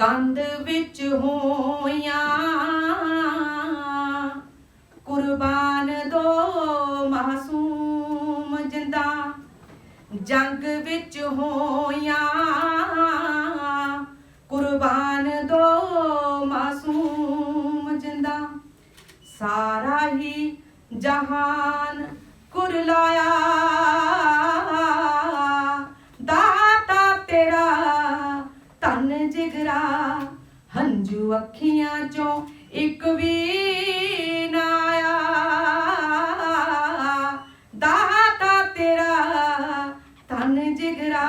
ਕੰਧ ਵਿੱਚ ਹੋਈਆਂ ਕੁਰਬਾਨ ਦੋ ਮਾਸੂਮ ਜਿੰਦਾ ਜੰਗ ਵਿੱਚ ਹੋਈਆਂ ਕੁਰਬਾਨ ਦੋ ਮਾਸੂਮ ਜਿੰਦਾ ਸਾਰਾ ਹੀ ਜਹਾਨ ਕੁਰਲਾਇਆ ਜਿਗਰਾ ਹੰਝੂ ਅੱਖੀਆਂ ਚੋਂ ਇੱਕ ਵੀ ਨਾ ਆਇਆ। ਦਾਤਾ ਤੇਰਾ ਤਨ ਜਿਗਰਾ,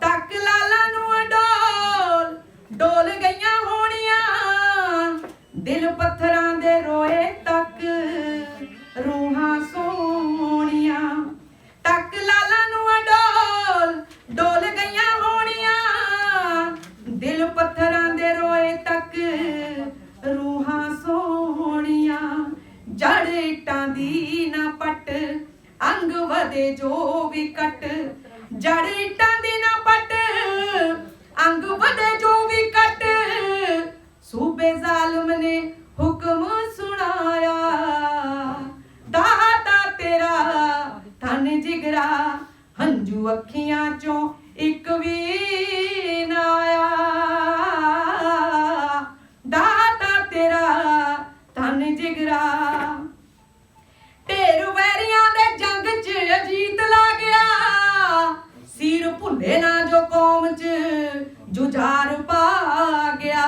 ਤੱਕ ਲਾਲਾ ਨੂੰ ਡੋਲ ਡੋਲ ਗਈਆਂ ਹੋਣੀਆਂ, ਦਿਲ ਪੱਥਰਾਂ ਅੰਗ ਜੋ ਵੀ ਕੱਟ, ਜੜ ਇੱਟਾਂ ਦੀ ਨਾ ਪੱਟ, ਅੰਗ ਵਧੇ ਜੋ ਵੀ ਕੱਟ। ਸੂਬੇ ਜ਼ਾਲਮ ਨੇ ਹੁਕਮ ਸੁਣਾਇਆ, ਦਾਤਾ ਤੇਰਾ ਤਨ ਜਿਗਰਾ, ਹੰਝੂ ਅੱਖੀਆਂ ਚੋਂ ਇੱਕ ਵੀ ਨਾ ਆਇਆ। ਦਾਤਾ ਤੇਰਾ ਤਨ ਜਿਗਰਾ ਸੀਰ ਭੁੱਲੇ ਨਾ ਜੋ ਕੌਮ 'ਚ ਜੁਝਾਰ ਪਾ ਗਿਆ।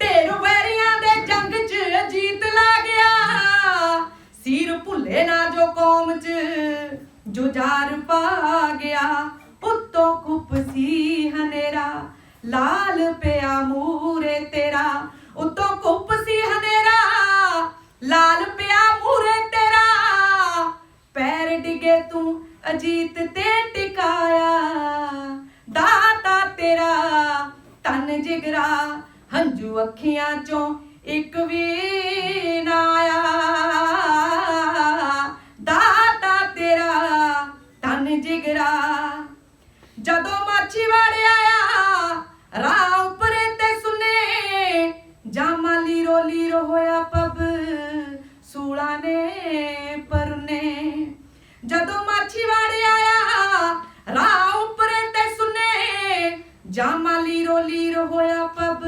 ਢੇਰ ਵੈਰੀਆਂ ਦੇ ਜੰਗ 'ਚ ਅਜੀਤ ਲਾ ਗਿਆ। ਸੀਰ ਭੁੱਲੇ ਨਾ ਜੋ ਕੌਮ 'ਚ ਜੁਝਾਰ ਪਾ ਗਿਆ। ਉੱਤੋਂ ਕੁੱਪ ਸੀ ਹਨੇਰਾ, ਲਾਲ ਪਿਆ ਮੂਰੇ ਤੇਰਾ। ਉੱਤੋਂ ਕੁੱਪ ਸੀ ਹਨੇਰਾ, ਲਾਲ ਪਿਆ ਮੂਰੇ ਤੇਰਾ। ਪੈਰ ਡਿਗੇ ਤੂੰ ਅਜੀਤ ਤਨ ਜਿਗਰਾ, ਹੰਝੂ ਅੱਖੀਆਂ ਚੋਂ ਇੱਕ ਵੀ ਨਾ ਆਇਆ। ਦਾਤਾ ਤੇਰਾ ਤਨ ਜਿਗਰਾ, ਜਦੋਂ ਮਾਛੀ ਵੜਿਆ ਜਾਮਾ ਲੀਰੋ ਲੀਰੋ ਹੋਇਆ ਪਬ,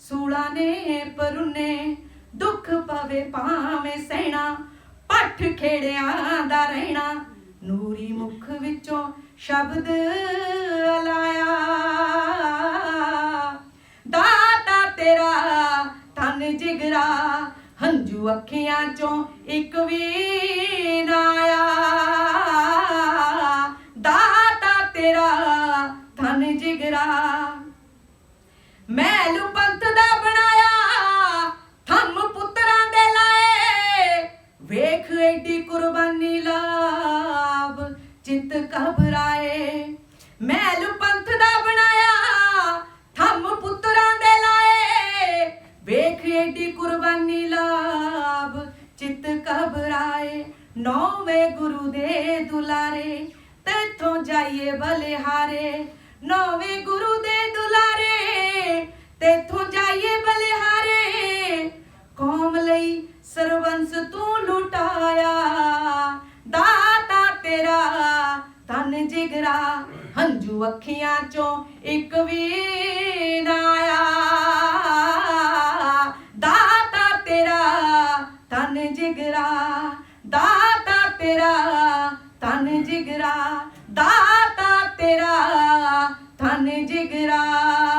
ਸੂਲਾ ਨੇ ਪਰਨੇ, ਦੁੱਖ ਪਵੇ ਭਾਵੇਂ ਸਹਿਣਾ, ਪੱਠ ਖੇੜਿਆਂ ਦਾ ਰਹਿਣਾ, ਨੂਰੀ ਮੁਖ ਵਿੱਚੋਂ ਸ਼ਬਦ ਲਾਇਆ ਦਾਤਾ ਤੇਰਾ ਤਨ ਜਿਗਰਾ, ਹੰਝੂ ਅੱਖੀਆਂ ਚੋਂ ਇੱਕ ਵੀ ਨਾ ਆਇਆ। ਤਨ ਜਿਗਰਾ। ਮਹਿਲ ਪੰਥ ਦਾ ਬਣਾਇਆ, ਥੰਮ ਪੁੱਤਰਾਂ ਦੇ ਲਾਏ। ਵੇਖ ਐਡੀ ਕੁਰਬਾਨੀ ਲਾਭ ਚਿੱਤ ਘਬਰਾਏ। ਮਹਿਲ ਪੰਥ ਦਾ ਬਣਾਇਆ, ਥੰਮ ਪੁੱਤਰਾਂ ਦੇ ਲਾਏ। ਵੇਖ ਐਡੀ ਕੁਰਬਾਨੀ ਲਾਭ ਚਿੱਤ ਘਬਰਾਏ। ਨੌਵੇਂ ਗੁਰੂ ਦੇ ਦੁਲਾਰੇ, ਤੇਥੋਂ ਜਾਈਏ ਬਲਿਹਾਰੇ। ਨੌਵੇਂ ਗੁਰੂ ਦੇ ਦੁਲਾਰੇ ਤੇਥੋਂ ਜਾਈਏ ਬਲਿਹਾਰੇ। ਕੌਮ ਲਈ ਸਰਵੰਸ ਤੂੰ ਲੁਟਾਇਆ, ਦਾਤਾ ਤੇਰਾ ਤਨ ਜਿਗਰਾ, ਹੰਝੂ ਅੱਖੀਆਂ ਚੋਂ ਇੱਕ ਵੀ ਆਇਆ। ਦਾਤਾ ਤੇਰਾ ਤਨ ਜਿਗਰਾ, ਦਾਤਾ ਤੇਰਾ ਤਨ ਜਿਗਰਾ, ਦਾਤਾ ਤੇਰਾ। जान जिगरा